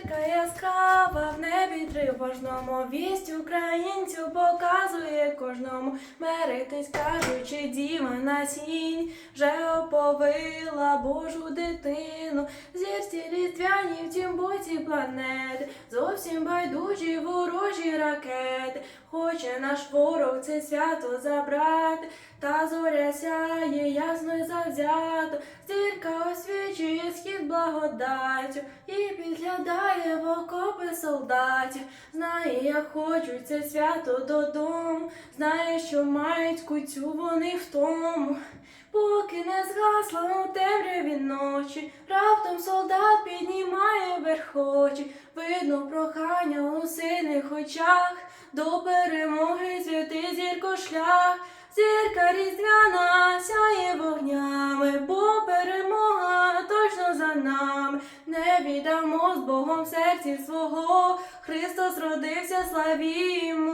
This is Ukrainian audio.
Зірка яскрава в небі тривожному, вість українцю показує кожному. Меритись кажучи, діва на сінь, вже оповила Божу дитину. Зірці різдвяні в тім боці планети, зовсім байдужі ворожі ракети. Хоче наш ворог це свято забрати, та зоря сяє ясно завзято. Зірка освічує схід благодаттю і підглядає в окопи солдатів. Знає, як хочуть це свято додому. Знає, що мають кутю вони в тому. Поки не згасла у темряві ночі, раптом солдат піднімає верхочі, видно прохання у синих очах, до перемоги святи зірко шлях, зірка різдвяна нами. Не віддамо з Богом серці свого, Христос родився, славімо.